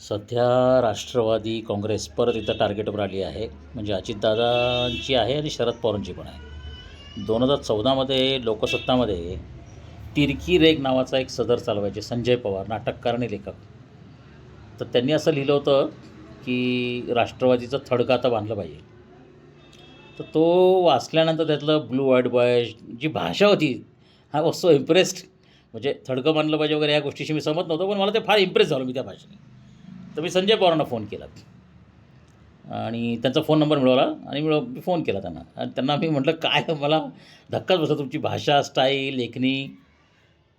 सध्या राष्ट्रवादी काँग्रेस परत इथं टार्गेटवर आली आहे. म्हणजे अजितदादांची आहे आणि शरद पवारांची पण आहे. दोन हजार चौदामध्ये लोकसत्तामध्ये तिरकी रेग नावाचा एक सदर चालवायचे संजय पवार नाटककार आणि लेखक. तर त्यांनी असं लिहिलं होतं की राष्ट्रवादीचं थडका आता बांधलं पाहिजे. तर तो वाचल्यानंतर त्यातलं ब्लू व्हाईट बॉय जी भाषा होती हा वॉज सो इम्प्रेस्ड म्हणजे थडकं बांधलं पाहिजे वगैरे या गोष्टीशी मी समज नव्हतो पण मला ते फार इम्प्रेस झालो मी त्या भाषेने. तर मी संजय पवारांना फोन केला. आणि त्यांचा फोन नंबर मिळवला आणि मिळव मी फोन केला त्यांना. आणि त्यांना मी म्हटलं काय हो, मला धक्काच बसला तुमची भाषा स्टाईल लेखणी.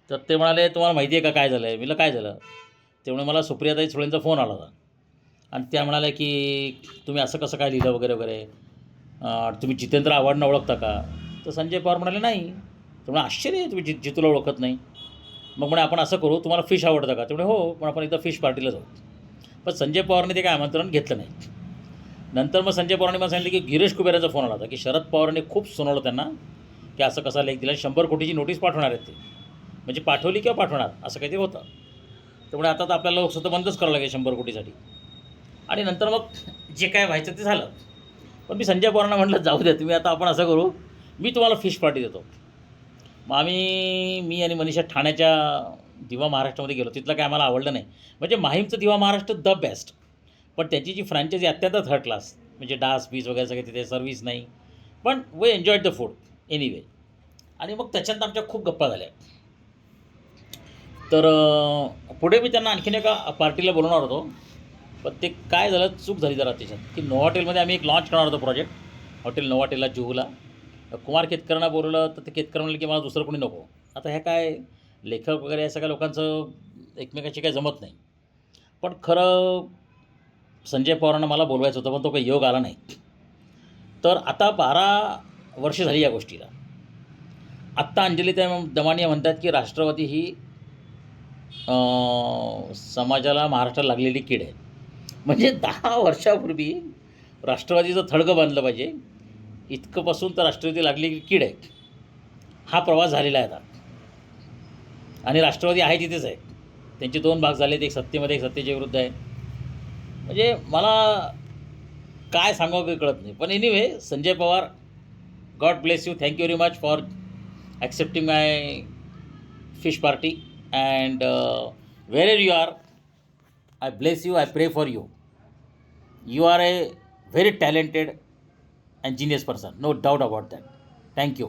तर ते म्हणाले तुम्हाला माहिती आहे का काय झालं आहे मी काय झालं? त्यामुळे मला सुप्रियाताई सुळेंचा फोन आला होता. आणि त्या म्हणाल्या की तुम्ही असं कसं काय लिहिलं वगैरे वगैरे? तुम्ही जितेंद्र आव्हाडनं ओळखता का? तर संजय पवार म्हणाले नाही. तर म्हणे आश्चर्य आहे तुम्ही जि जितूला ओळखत नाही. मग म्हणे आपण असं करू तुम्हाला फिश आवडतं का? त्यामुळे हो पण आपण एकदा फिश पार्टीला जाऊ. पण संजय पवारने ते काय आमंत्रण घेतलं नाही. नंतर मग संजय पवारांनी मला सांगितलं की गिरीश कुबेरांचा फोन आला होता की शरद पवारांनी खूप सुनावलं त्यांना की असं कसा लेख दिला. शंभर कोटीची नोटीस पाठवणार आहेत ते. म्हणजे पाठवली किंवा पाठवणार असं काहीतरी होतं. त्यामुळे आता तर आपल्याला लोकसत्ता बंदच करावं लागेल शंभर कोटीसाठी. आणि नंतर मग जे काय व्हायचं ते झालं. पण मी संजय पवारांना म्हटलं जाऊ द्या तुम्ही आता आपण असं करू मी तुम्हाला फिश पार्टी देतो. मग आम्ही मी आणि मनीषा ठाण्याच्या दिवा महाराष्ट्रामध्ये गेलो तिथलं काय आम्हाला आवडलं नाही. म्हणजे माहीमचं दिवा महाराष्ट्र द बेस्ट पण त्याची जी फ्रँचायझी अत्यंत थर्ड क्लास म्हणजे डास बीच वगैरे सगळे तिथे सर्व्हिस नाही. पण we enjoyed the food anyway आणि मग त्याच्यानंतर आमच्या खूप गप्पा झाल्या. तर पुढे मी त्यांना आणखीन एका पार्टीला बोलवणार होतो. पण ते काय झालं चूक झाली जरा त्याच्यात की नोवा हॉटेलमध्ये आम्ही एक लॉन्च करणार होतो प्रोजेक्ट हॉटेल नोवा हॉटेलला जुहूला. कुमार केतकरांना बोलवलं तर ते केतकर म्हणलं की मला दुसरं कोणी नको. आता ह्या काय लेखक वगैरे या सगळ्या लोकांचं एकमेकांशी काही जमत नाही. पण खरं संजय पवारांना मला बोलवायचं होतं पण तो काही योग आला नाही. तर आता बारा वर्ष झाली या गोष्टीला. आत्ता अंजली त्या दमानिया म्हणतात की राष्ट्रवादी ही समाजाला महाराष्ट्राला लागलेली कीड आहे. म्हणजे दहा वर्षापूर्वी राष्ट्रवादीचं थडगं बांधलं पाहिजे इतकंपासून तर राष्ट्रवादी लागलेली कीड आहे. हा प्रवास झालेला आहे आता. आणि राष्ट्रवादी आहे तिथेच आहे. त्यांचे दोन भाग झालेत एक सत्तेमध्ये एक सत्तेच्या विरुद्ध आहे. म्हणजे मला काय सांगावं काही कळत नाही. पण anyway Sanjay Pawar God bless you thank you very much for accepting my fish party and wherever you are I bless you I pray for you you are a very talented and genius person no doubt about that thank you